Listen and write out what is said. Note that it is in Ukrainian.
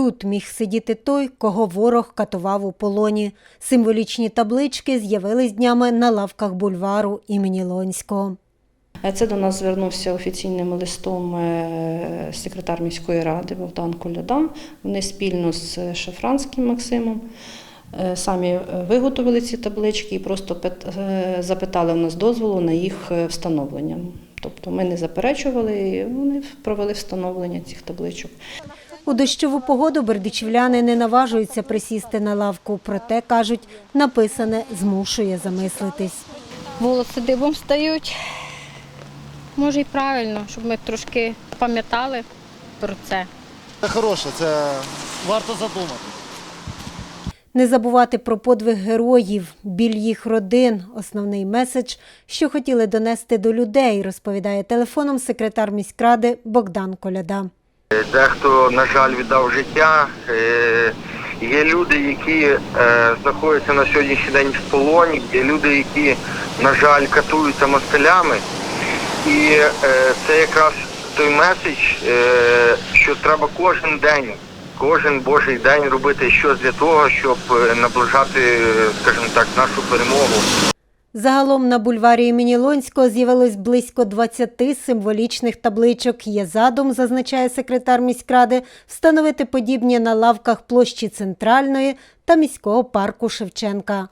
тут міг сидіти той, кого ворог катував у полоні. Символічні таблички з'явились днями на лавках бульвару імені Лонського. Е, Це до нас звернувся офіційним листом е, секретар міської ради Богдан Коляда. Вони спільно з Шафранським Максимом е, самі е, виготовили ці таблички і просто пит- е, запитали в нас дозволу на їх е, встановлення. Тобто ми не заперечували, вони провели встановлення цих табличок. У дощову погоду бердичівляни не наважуються присісти на лавку, проте кажуть, написане змушує замислитись. волоси дибом стають. Може і правильно, щоб ми трошки пам'ятали про це. Це хороше, це варто задумати. Не забувати про подвиг героїв, біль їх родин основний меседж, що хотіли донести до людей, розповідає телефоном секретар міськради Богдан Коляда. Дехто, на жаль, віддав життя. Е, Є люди, які е, знаходяться на сьогоднішній день в полоні, є люди, які, на жаль, катуються москалями. І е, це якраз той меседж, е, що треба кожен день, кожен божий день робити щось для того, щоб е, наближати, е, скажімо так, нашу перемогу. Загалом на бульварі імені Лонського з'явилось близько 20 символічних табличок. Є задум, зазначає секретар міськради, встановити подібні на лавках площі Центральної та міського парку Шевченка.